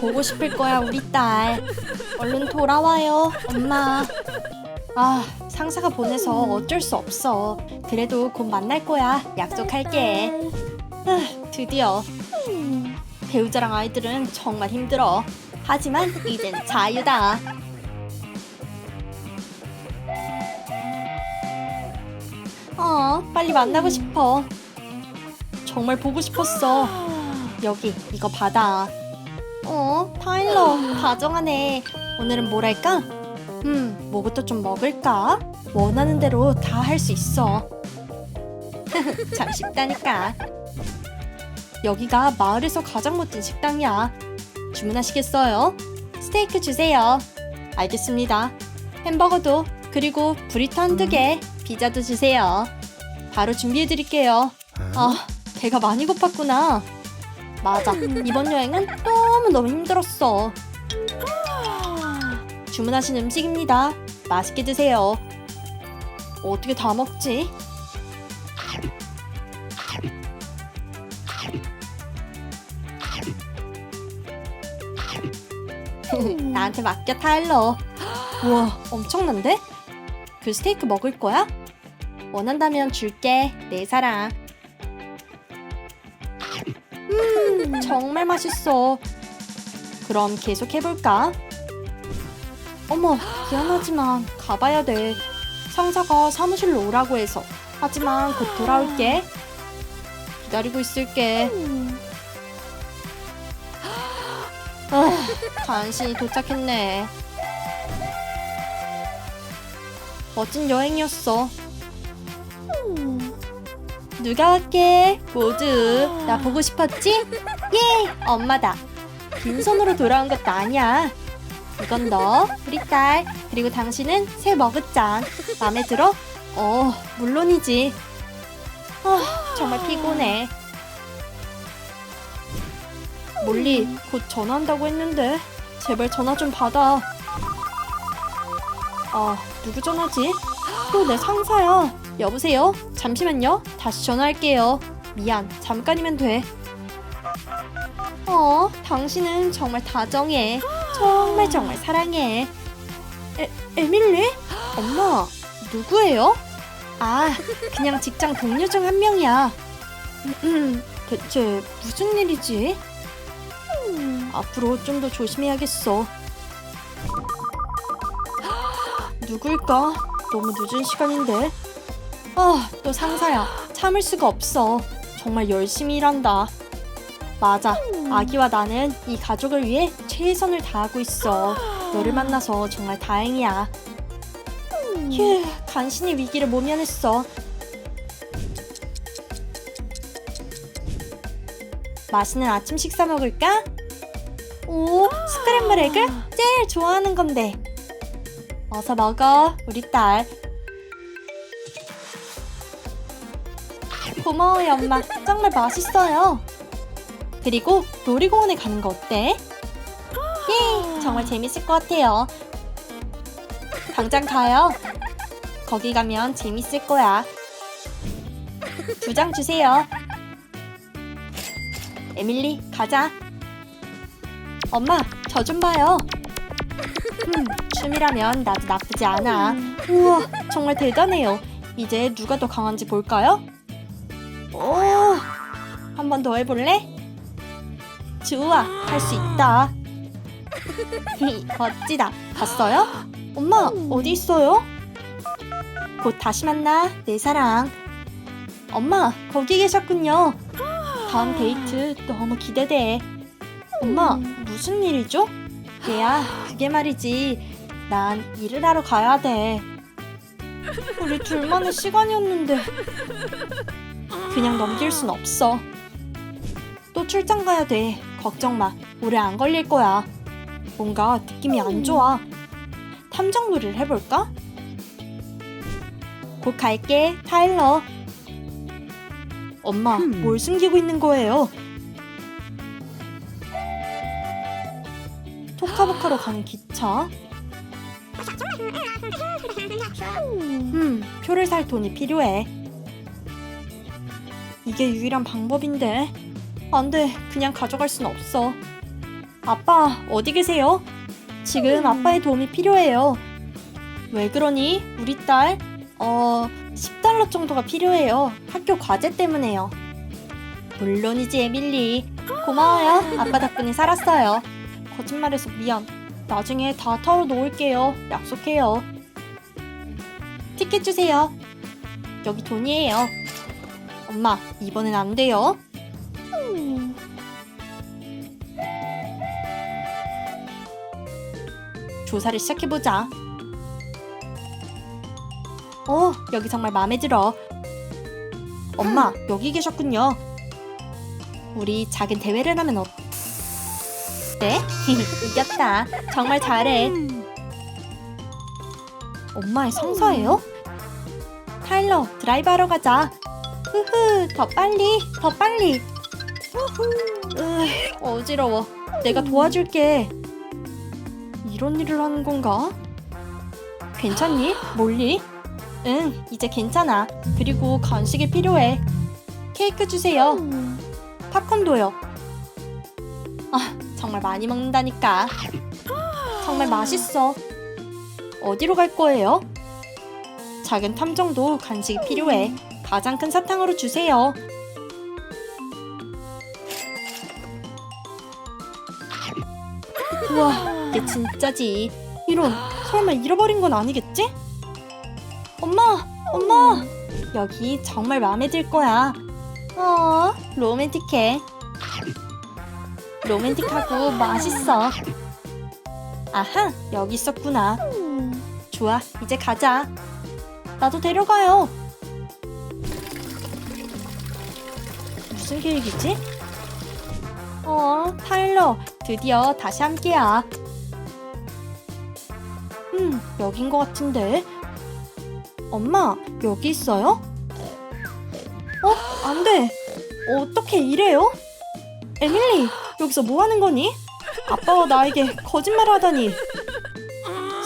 보고 싶을 거야, 우리 딸. 얼른 돌아와요, 엄마. 아, 상사가 보내서 어쩔 수 없어. 그래도 곧 만날 거야. 약속할게. 아, 드디어. 배우자랑 아이들은 정말 힘들어. 하지만 이젠 자유다. 어, 빨리 만나고 싶어. 정말 보고 싶었어. 여기, 이거 받아. 어, 타일러, 다정하네. 오늘은 뭘 할까? 음, 뭐부터 좀 먹을까? 원하는 대로 다 할 수 있어. 참 쉽다니까. 여기가 마을에서 가장 멋진 식당이야. 주문하시겠어요? 스테이크 주세요. 알겠습니다. 햄버거도 그리고 브리터 한두 개, 피자도 주세요. 바로 준비해 드릴게요. 아, 배가 많이 고팠구나. 맞아. 이번 여행은 너무너무 힘들었어. 주문하신 음식입니다. 맛있게 드세요. 어떻게 다 먹지? 나한테 맡겨 타일러. 우와, 엄청난데? 그 스테이크 먹을 거야? 원한다면 줄게, 내 사랑. 음, 정말 맛있어. 그럼 계속 해볼까? 어머, 미안하지만 가봐야 돼. 상사가 사무실로 오라고 해서. 하지만 곧 돌아올게. 기다리고 있을게. 아, 간신히 도착했네. 멋진 여행이었어. 누가 왔게? 모두 나 보고 싶었지? 예, 엄마다. 빈손으로 돌아온 것도 아니야. 이건 너, 우리 딸, 그리고 당신은 새 머그잔. 마음에 들어? 어, 물론이지. 아, 정말 피곤해. 몰리, 곧 전화한다고 했는데 제발 전화 좀 받아. 아, 누구 전화지? 또 내 상사야. 여보세요? 잠시만요. 다시 전화할게요. 미안, 잠깐이면 돼. 어, 당신은 정말 다정해. 정말 정말 사랑해. 에, 에밀리? 엄마, 누구예요? 아, 그냥 직장 동료 중 한 명이야. 음, 음, 대체 무슨 일이지? 음, 앞으로 좀 더 조심해야겠어. 누굴까? 너무 늦은 시간인데. 아, 또 상사야. 참을 수가 없어. 정말 열심히 일한다. 맞아. 아기와 나는 이 가족을 위해 최선을 다하고 있어. 너를 만나서 정말 다행이야. 휴, 간신히 위기를 모면했어. 맛있는 아침 식사 먹을까? 오, 스크램블 에그? 제일 좋아하는 건데. 어서 먹어, 우리 딸. 고마워요, 엄마. 정말 맛있어요. 그리고 놀이공원에 가는 거 어때? 예, 정말 재밌을 것 같아요. 당장 가요. 거기 가면 재밌을 거야. 두 장 주세요. 에밀리, 가자. 엄마, 저 좀 봐요. 음, 춤이라면 나도 나쁘지 않아. 우와, 정말 대단해요. 이제 누가 더 강한지 볼까요? 오, 한 번 더 해볼래? 좋아, 할 수 있다. 멋지다. 봤어요? 엄마, 어디 있어요? 곧 다시 만나, 내 사랑. 엄마, 거기 계셨군요. 다음 데이트 너무 기대돼. 엄마, 무슨 일이죠? 얘야, 그게 말이지. 난 일을 하러 가야 돼. 우리 둘만의 시간이었는데. 그냥 넘길 순 없어. 또 출장 가야 돼. 걱정 마. 오래 안 걸릴 거야. 뭔가 느낌이 안 좋아. 탐정놀이를 해볼까? 곧 갈게, 타일러. 엄마, 뭘 숨기고 있는 거예요? 토카보카로 가는 기차? 음, 표를 살 돈이 필요해. 이게 유일한 방법인데. 안 돼, 그냥 가져갈 순 없어. 아빠, 어디 계세요? 지금 아빠의 도움이 필요해요. 왜 그러니? 우리 딸, 어, 10달러 정도가 필요해요. 학교 과제 때문에요. 물론이지, 에밀리. 고마워요. 아빠 덕분에 살았어요. 거짓말해서 미안. 나중에 다 털어 놓을게요. 약속해요. 티켓 주세요. 여기 돈이에요. 엄마, 이번엔 안 돼요. 조사를 시작해보자. 어, 여기 정말 마음에 들어. 엄마, 여기 계셨군요. 우리 작은 대회를 하면 어때? 이겼다. 정말 잘해. 엄마의 성사예요? 타일러, 드라이브 하러 가자. 흐흐, 더 빨리, 더 빨리. 으, 어지러워. 내가 도와줄게. 이런 일을 하는 건가? 괜찮니? 몰리? 응, 이제 괜찮아. 그리고 간식이 필요해. 케이크 주세요. 팝콘도요. 아, 정말 많이 먹는다니까. 정말 맛있어. 어디로 갈 거예요? 작은 탐정도 간식이 필요해. 가장 큰 사탕으로 주세요. 우와, 이게 진짜지. 이런, 설마 잃어버린 건 아니겠지? 엄마, 엄마! 여기 정말 마음에 들 거야. 어, 로맨틱해. 로맨틱하고 맛있어. 아하, 여기 있었구나. 좋아, 이제 가자. 나도 데려가요. 무슨 계획이지? 어, 타일러, 드디어 다시 함께야. 음, 여긴 것 같은데. 엄마, 여기 있어요? 어, 안 돼. 어떻게 이래요? 에밀리, 여기서 뭐 하는 거니? 아빠와 나에게 거짓말 하다니.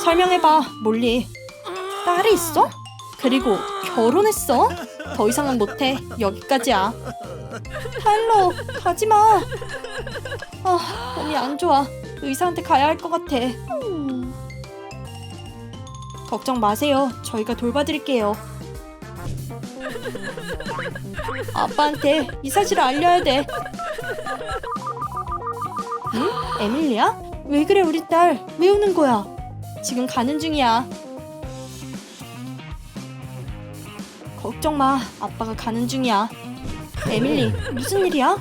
설명해봐, 몰리. 딸이 있어? 그리고 결혼했어? 더 이상은 못해. 여기까지야. 타일러, 가지 마. 아, 몸이 안 좋아. 의사한테 가야 할 것 같아. 걱정 마세요. 저희가 돌봐드릴게요. 아빠한테 이 사실을 알려야 돼. 응? 에밀리야? 왜 그래 우리 딸? 왜 우는 거야? 지금 가는 중이야. 걱정 마. 아빠가 가는 중이야. 에밀리, 무슨 일이야?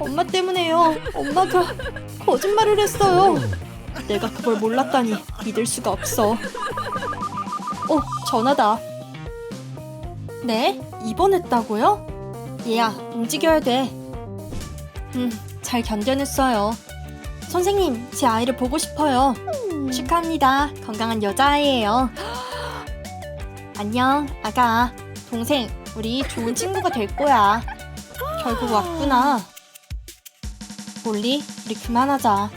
엄마 때문에요. 엄마가 거짓말을 했어요. 내가 그걸 몰랐다니 믿을 수가 없어. 어, 전화다. 네? 입원했다고요? 얘야, 움직여야 돼. 음, 잘 견뎌냈어요. 선생님, 제 아이를 보고 싶어요. 축하합니다. 건강한 여자아이예요. 안녕, 아가. 동생, 우리 좋은 친구가 될 거야. 결국 왔구나. 몰리, 우리 그만하자.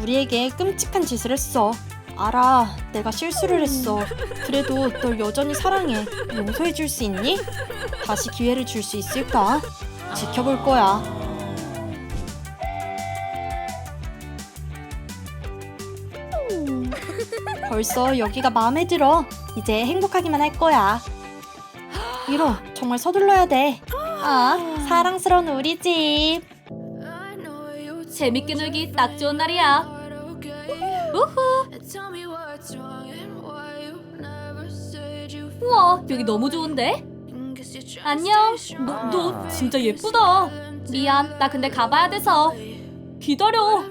우리에게 끔찍한 짓을 했어. 알아, 내가 실수를 했어. 그래도 널 여전히 사랑해. 용서해 줄 수 있니? 다시 기회를 줄 수 있을까? 지켜볼 거야. 벌써 여기가 마음에 들어. 이제 행복하기만 할 거야. 이러, 정말 서둘러야 돼. 아, 사랑스러운 우리 집. 재밌게 놀기 딱 좋은 날이야. 우후. 우와, 여기 너무 좋은데? 안녕. 너, 너 진짜 예쁘다. 미안, 나 근데 가봐야 돼서. 기다려.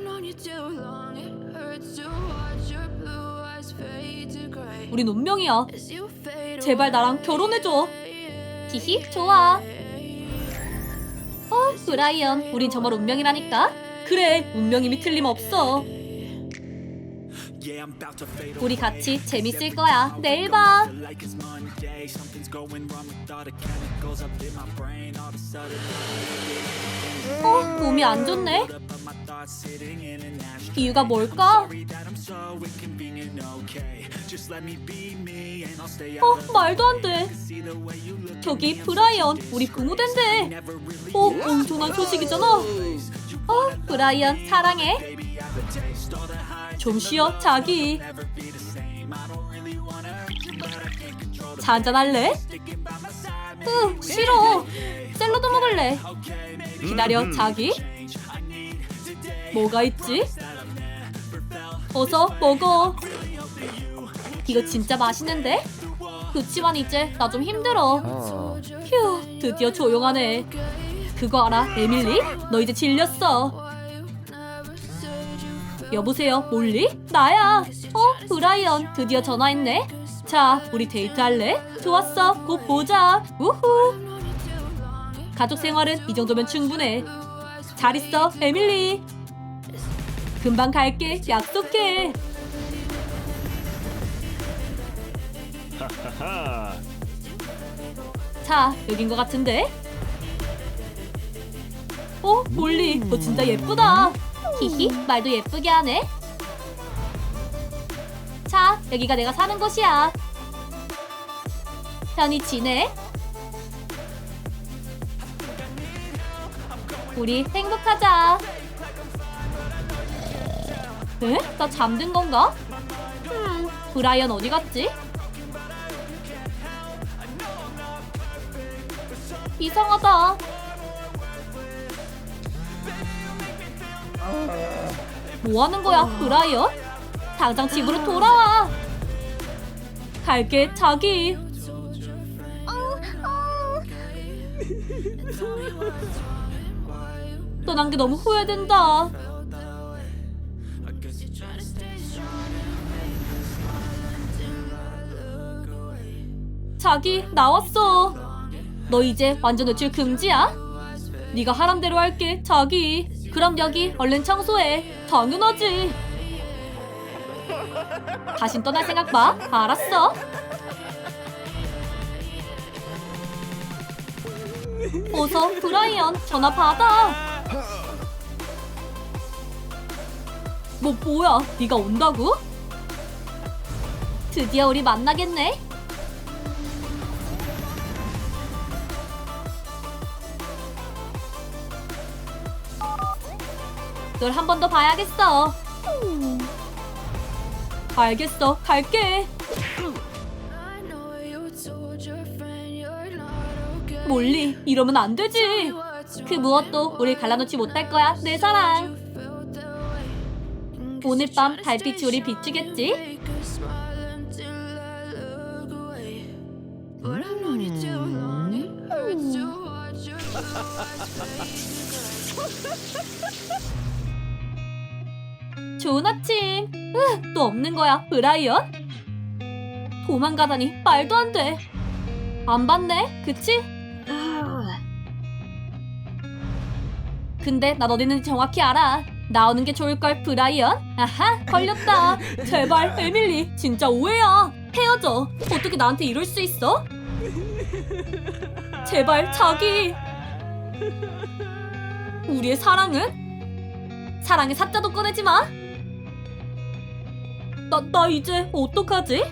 우린 운명이야. 제발 나랑 결혼해줘. 히히, 좋아. 어, 브라이언, 우린 정말 운명이라니까. 그래, 운명임이 틀림없어. 우리 같이 재밌을 거야. 내일 봐. 어, 몸이 안 좋네. 이유가 뭘까? 어, 말도 안 돼. 저기 브라이언, 우리 부모된대. 어, 온전한 소식이잖아. 어, 브라이언 사랑해. 좀 쉬어, 자기. 자, 한잔할래? 으, 싫어. 샐러드 먹을래. 기다려, 자기. 뭐가 있지? 어서 먹어. 이거 진짜 맛있는데? 그치만 이제 나 좀 힘들어. 휴, 드디어 조용하네. 그거 알아, 에밀리? 너 이제 질렸어. 여보세요, 몰리? 나야. 어, 브라이언, 드디어 전화했네. 자, 우리 데이트할래? 좋았어, 곧 보자. 우후. 가족 생활은 이 정도면 충분해. 잘 있어, 에밀리. 금방 갈게, 약속해. 자, 여긴 것 같은데? 어, 몰리, 너 진짜 예쁘다. 히히, 말도 예쁘게 하네. 자, 여기가 내가 사는 곳이야. 편히 지내. 우리 행복하자. 에? 나 잠든 건가? 음, 브라이언 어디 갔지? 이상하다. 뭐 하는 거야, 브라이언? 당장 집으로 돌아와. 갈게, 자기. 떠난 게 너무 후회된다. 자기 나왔어. 너 이제 완전 외출 금지야? 네가 하란 대로 할게, 자기. 그럼 여기 얼른 청소해. 당연하지. 다신 떠날 생각 마. 알았어. 어서 브라이언 전화 받아. 뭐 뭐야? 네가 온다고? 드디어 우리 만나겠네. 널 한 번 더 봐야겠어. 알겠어, 갈게. 몰리, 이러면 안 되지. 그 무엇도 우리 갈라놓지 못할 거야, 내 사랑. 오늘 밤 달빛이 우리 비추겠지? 좋은 아침. 으, 또 없는 거야, 브라이언? 도망가다니 말도 안 돼. 안 봤네, 그치? 근데 난 어디 있는지 정확히 알아. 나오는 게 좋을걸, 브라이언? 아하, 걸렸다. 제발, 에밀리, 진짜 오해야. 헤어져. 어떻게 나한테 이럴 수 있어? 제발, 자기. 우리의 사랑은? 사랑의 사자도 꺼내지 마. 나, 나 이제 어떡하지?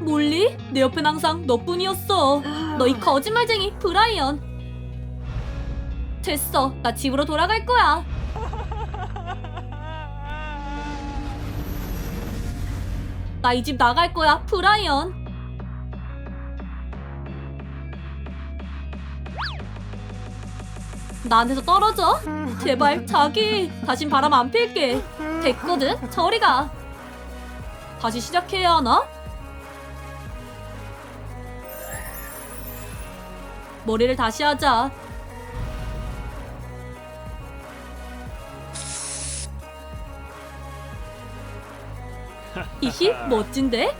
몰리? 내 옆엔 항상 너뿐이었어. 너 이 거짓말쟁이 브라이언. 됐어. 나 집으로 돌아갈 거야. 나 이 집 나갈 거야, 브라이언. 나한테서 떨어져? 제발 자기 다신 바람 안 필게 됐거든 저리 가 다시 시작해야 하나? 머리를 다시 하자 이히 멋진데?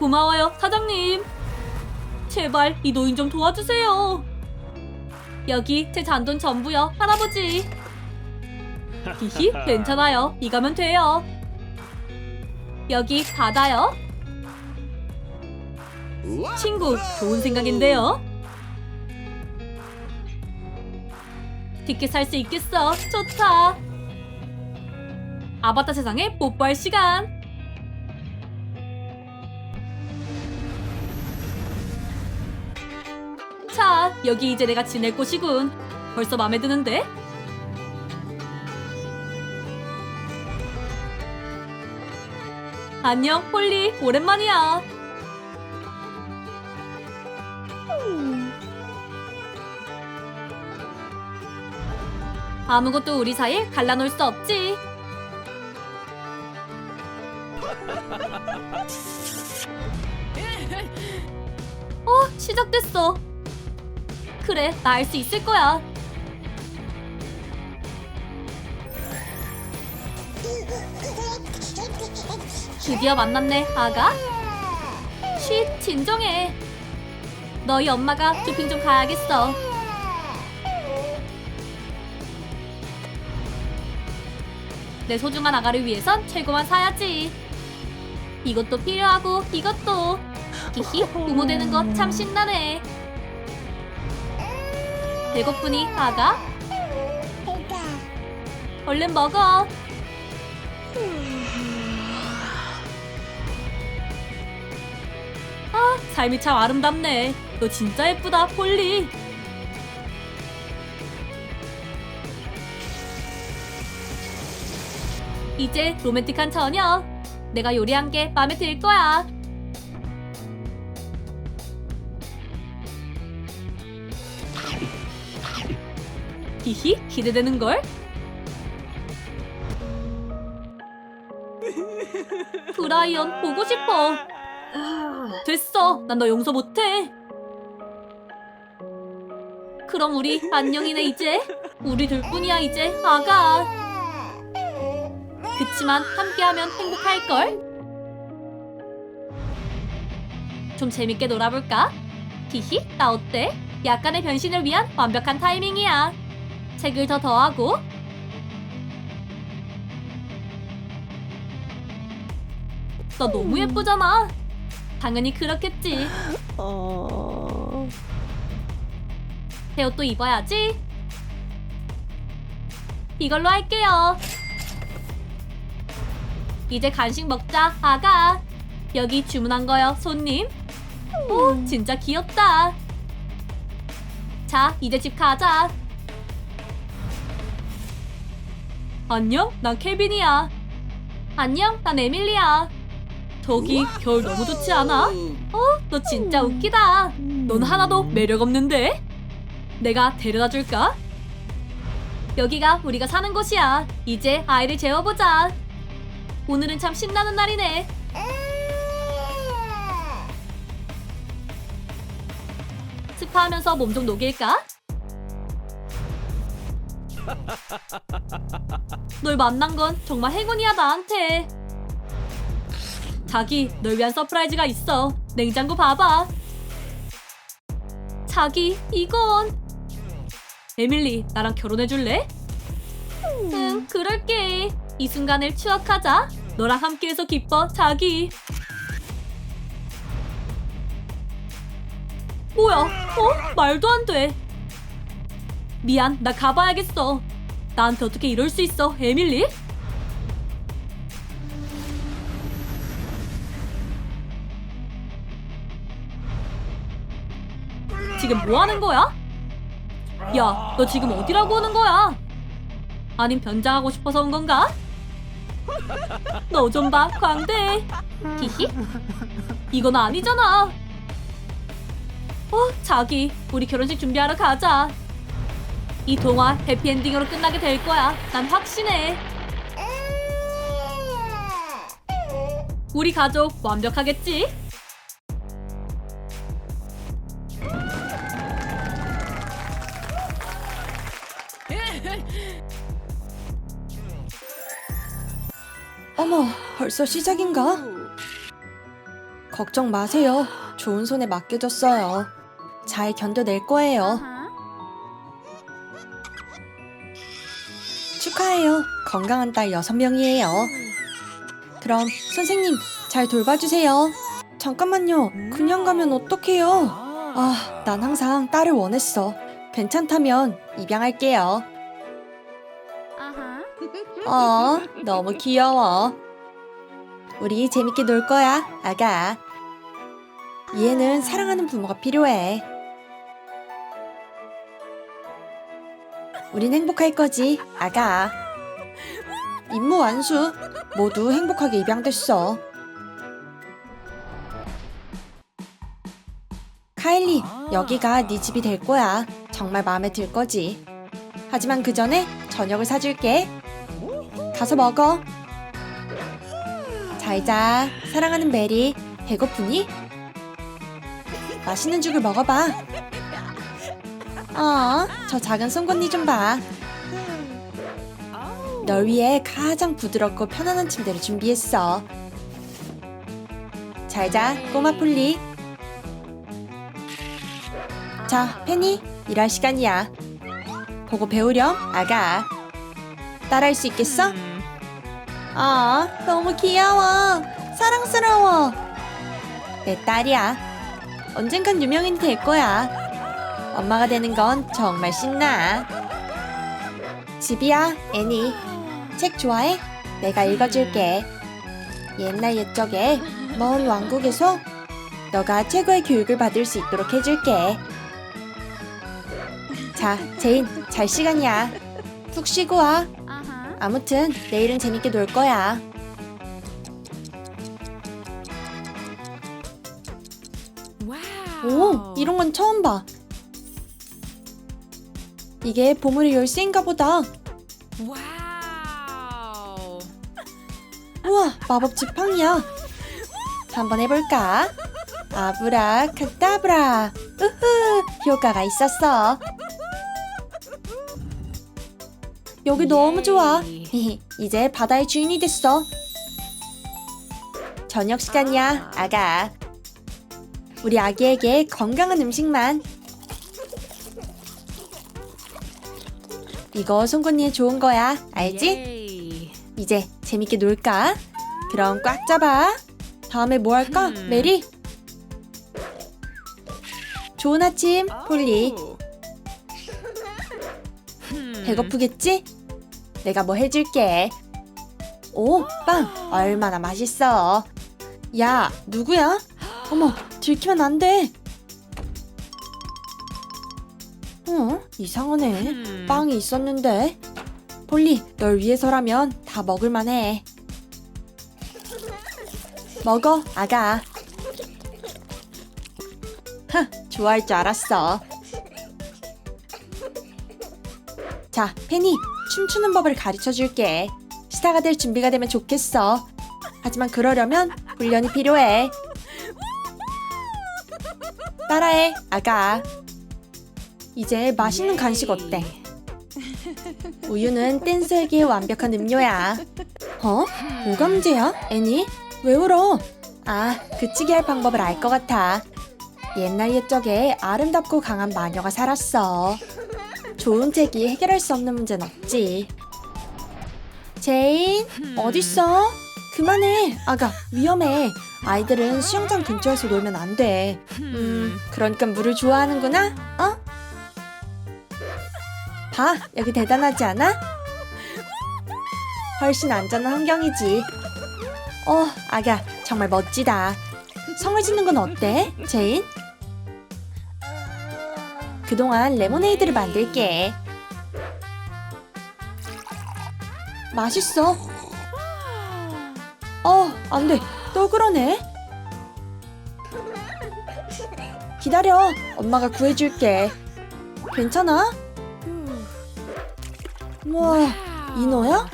고마워요 사장님 제발 이 노인 좀 도와주세요 여기 제 잔돈 전부요, 할아버지. 히히, 괜찮아요. 이가면 돼요. 여기 받아요. 친구, 좋은 생각인데요. 티켓 살 수 있겠어. 좋다. 아바타 세상에 뽀뽀할 시간. 자, 여기 이제 내가 지낼 곳이군. 벌써 마음에 드는데? 안녕, 폴리. 오랜만이야. 아무것도 우리 사이에 갈라놓을 수 없지. 어, 시작됐어. 그래, 나 알 수 있을 거야. 드디어 만났네, 아가. 쉿, 진정해. 너희 엄마가 쇼핑 좀 가야겠어. 내 소중한 아가를 위해선 최고만 사야지. 이것도 필요하고 이것도. 히히, 부모 되는 거 참 신나네. 배고프니 아가? 얼른 먹어. 아, 삶이 참 아름답네. 너 진짜 예쁘다, 폴리. 이제 로맨틱한 저녁. 내가 요리한 게 마음에 들 거야. 히히, 기대되는 걸. 브라이언 보고 싶어. 됐어. 난 너 용서 못해. 그럼 우리 안녕이네 이제. 우리 둘뿐이야 이제. 아가. 그치만 함께하면 행복할 걸. 좀 재밌게 놀아볼까? 히히, 나 어때? 약간의 변신을 위한 완벽한 타이밍이야. 책을 더 더하고. 너 너무 예쁘잖아. 당연히 그렇겠지. 어... 새 옷도 입어야지. 이걸로 할게요. 이제 간식 먹자, 아가. 여기 주문한 거요, 손님. 오, 진짜 귀엽다. 자, 이제 집 가자. 안녕, 난 케빈이야. 안녕, 난 에밀리야. 저기 겨울 너무 좋지 않아? 어, 너 진짜 웃기다. 넌 하나도 매력 없는데? 내가 데려다 줄까? 여기가 우리가 사는 곳이야. 이제 아이를 재워보자. 오늘은 참 신나는 날이네. 스파하면서 몸 좀 녹일까? 널 만난 건 정말 행운이야 나한테. 자기, 널 위한 서프라이즈가 있어. 냉장고 봐봐. 자기, 이건 에밀리, 나랑 결혼해 줄래? 응, 그럴게. 이 순간을 추억하자. 너랑 함께해서 기뻐, 자기. 뭐야? 어? 말도 안 돼. 미안, 나 가봐야겠어. 나한테 어떻게 이럴 수 있어, 에밀리? 지금 뭐 하는 거야? 야, 너 지금 어디라고 오는 거야? 아님 변장하고 싶어서 온 건가? 너 좀 봐, 광대. 히히. 이건 아니잖아. 어, 자기, 우리 결혼식 준비하러 가자. 이 동화 해피엔딩으로 끝나게 될 거야. 난 확신해. 우리 가족 완벽하겠지? 어머, 벌써 시작인가? 걱정 마세요. 좋은 손에 맡겨줬어요. 잘 견뎌낼 거예요. 축하해요. 건강한 딸 여섯 명이에요. 그럼 선생님 잘 돌봐주세요. 잠깐만요. 그냥 가면 어떡해요? 아, 난 항상 딸을 원했어. 괜찮다면 입양할게요. 어, 너무 귀여워. 우리 재밌게 놀 거야, 아가. 얘는 사랑하는 부모가 필요해. 우린 행복할 거지, 아가. 임무 완수. 모두 행복하게 입양됐어. 카일리, 여기가 네 집이 될 거야. 정말 마음에 들 거지. 하지만 그 전에 저녁을 사줄게. 가서 먹어. 잘 자. 사랑하는 메리. 배고프니? 맛있는 죽을 먹어봐. 어, 저 작은 송곳니 좀 봐. 널 위해 가장 부드럽고 편안한 침대를 준비했어. 잘 자, 꼬마 폴리. 자, 페니, 일할 시간이야. 보고 배우렴, 아가. 따라할 수 있겠어? 아, 너무 귀여워. 사랑스러워. 내 딸이야. 언젠간 유명인이 될 거야. 엄마가 되는 건 정말 신나. 집이야, 애니. 책 좋아해? 내가 읽어줄게. 옛날 옛적에 먼 왕국에서 너가 최고의 교육을 받을 수 있도록 해줄게. 자, 제인, 잘 시간이야. 푹 쉬고 와. 아무튼 내일은 재밌게 놀 거야. 오, 이런 건 처음 봐. 이게 보물의 열쇠인가 보다. 와우. 우와, 마법 지팡이야. 한번 해볼까? 아브라카다브라. 으흐, 효과가 있었어. 여기 너무 좋아. 이제 바다의 주인이 됐어. 저녁 시간이야, 아가. 우리 아기에게 건강한 음식만. 이거 송곳니에 좋은 거야, 알지? 예이. 이제 재밌게 놀까? 그럼 꽉 잡아. 다음에 뭐 할까, 음. 메리? 좋은 아침, 폴리. 아우. 배고프겠지? 내가 뭐 해줄게. 오, 빵! 얼마나 맛있어. 야, 누구야? 어머, 들키면 안 돼. 어, 이상하네. 음. 빵이 있었는데. 폴리, 널 위해서라면 다 먹을만해. 먹어, 아가. 흥, 좋아할 줄 알았어. 자, 페니, 춤추는 법을 가르쳐 줄게. 스타가 될 준비가 되면 좋겠어. 하지만 그러려면 훈련이 필요해. 따라해, 아가. 이제 맛있는 간식 어때? 우유는 댄스에게 완벽한 음료야. 어? 문제야? 애니? 왜 울어? 아, 그치게 할 방법을 알 것 같아. 옛날 옛적에 아름답고 강한 마녀가 살았어. 좋은 책이 해결할 수 없는 문제는 없지. 제인, 음. 어딨어? 그만해. 아가, 위험해. 아이들은 수영장 근처에서 놀면 안 돼. 음, 그러니까 물을 좋아하는구나? 어? 봐, 여기 대단하지 않아? 훨씬 안전한 환경이지. 어, 아가, 정말 멋지다. 성을 짓는 건 어때, 제인? 그동안 레모네이드를 만들게. 맛있어. 어, 안 돼. 또 그러네. 기다려. 엄마가 구해줄게. 괜찮아? 우와, 인어야?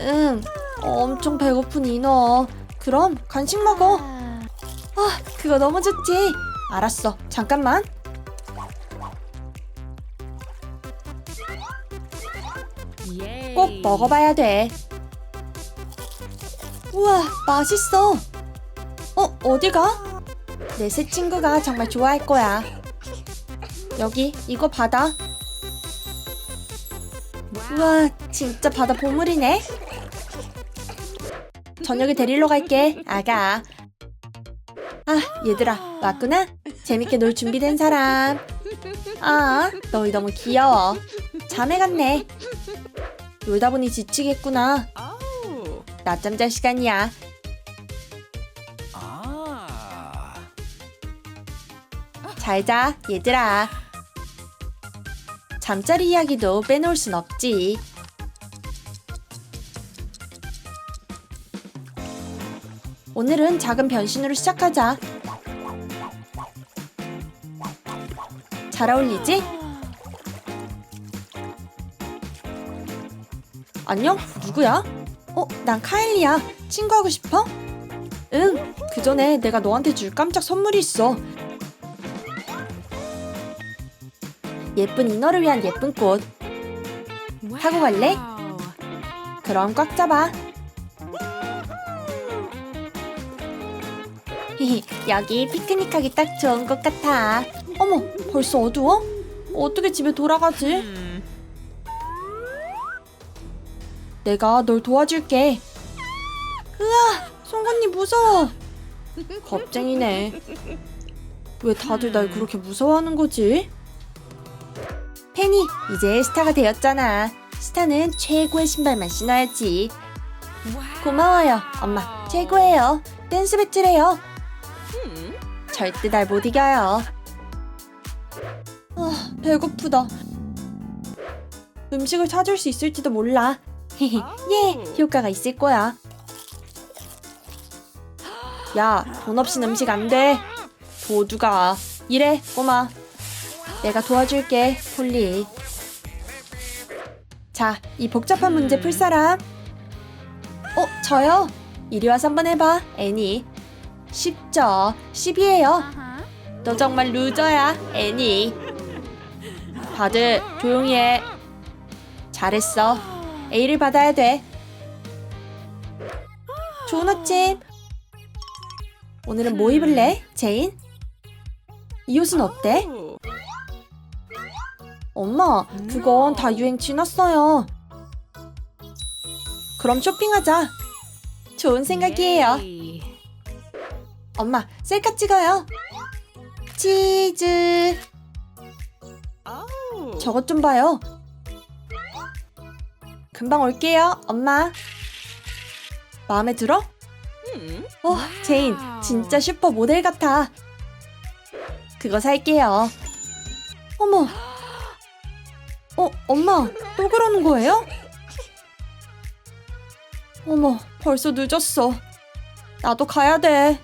응, 엄청 배고픈 인어. 그럼 간식 먹어. 아, 그거 너무 좋지. 알았어. 잠깐만. 꼭 먹어봐야 돼. 우와, 맛있어. 어, 어디가? 내 새 친구가 정말 좋아할 거야. 여기, 이거 받아. 우와, 진짜 바다 보물이네. 저녁에 데리러 갈게, 아가. 아, 얘들아, 왔구나? 재밌게 놀 준비된 사람. 아, 너희 너무 귀여워. 자매 같네. 놀다 보니 지치겠구나. 낮잠 잘 시간이야. Ah. 잘 자, 얘들아. 잠자리 이야기도 빼놓을 순 없지. 오늘은 작은 변신으로 시작하자. 잘 어울리지? 안녕? 누구야? 어, 난 카일리야. 친구하고 싶어? 응, 그 전에 내가 너한테 줄 깜짝 선물이 있어. 예쁜 인어를 위한 예쁜 꽃. 타고 갈래? 그럼 꽉 잡아. 여기 피크닉하기 딱 좋은 곳 같아. 어머, 벌써 어두워? 어떻게 집에 돌아가지? 내가 널 도와줄게. 으아, 송곳니 무서워. 겁쟁이네. 왜 다들 날 그렇게 무서워하는 거지? Penny, 이제 스타가 되었잖아. 스타는 최고의 신발만 신어야지. 고마워요, 엄마. 최고예요. 댄스 배틀해요. 절대 날 못 이겨요. 아, 배고프다. 음식을 찾을 수 있을지도 몰라. 예, 효과가 있을 거야. 야, 돈 없인 음식 안 돼. 도둑아. 이래, 꼬마. 내가 도와줄게, 폴리. 자, 이 복잡한 문제 풀 사람. 어, 저요? 이리 와서 한번 해봐, 애니. 쉽죠? 10이에요. 너 정말 루저야, 애니. 다들 조용히 해. 잘했어. A를 받아야 돼. 좋은 아침. 오늘은 뭐 입을래, 제인? 이 옷은 어때? 엄마, 그건 다 유행 지났어요. 그럼 쇼핑하자. 좋은 생각이에요. Yay. 엄마, 셀카 찍어요. 치즈. 저것 좀 봐요. 금방 올게요, 엄마. 마음에 들어? Hmm. 어, 제인, 진짜 슈퍼 모델 같아. 그거 살게요. 어머. 어, 엄마, 또 그러는 거예요? 어머, 벌써 늦었어. 나도 가야 돼.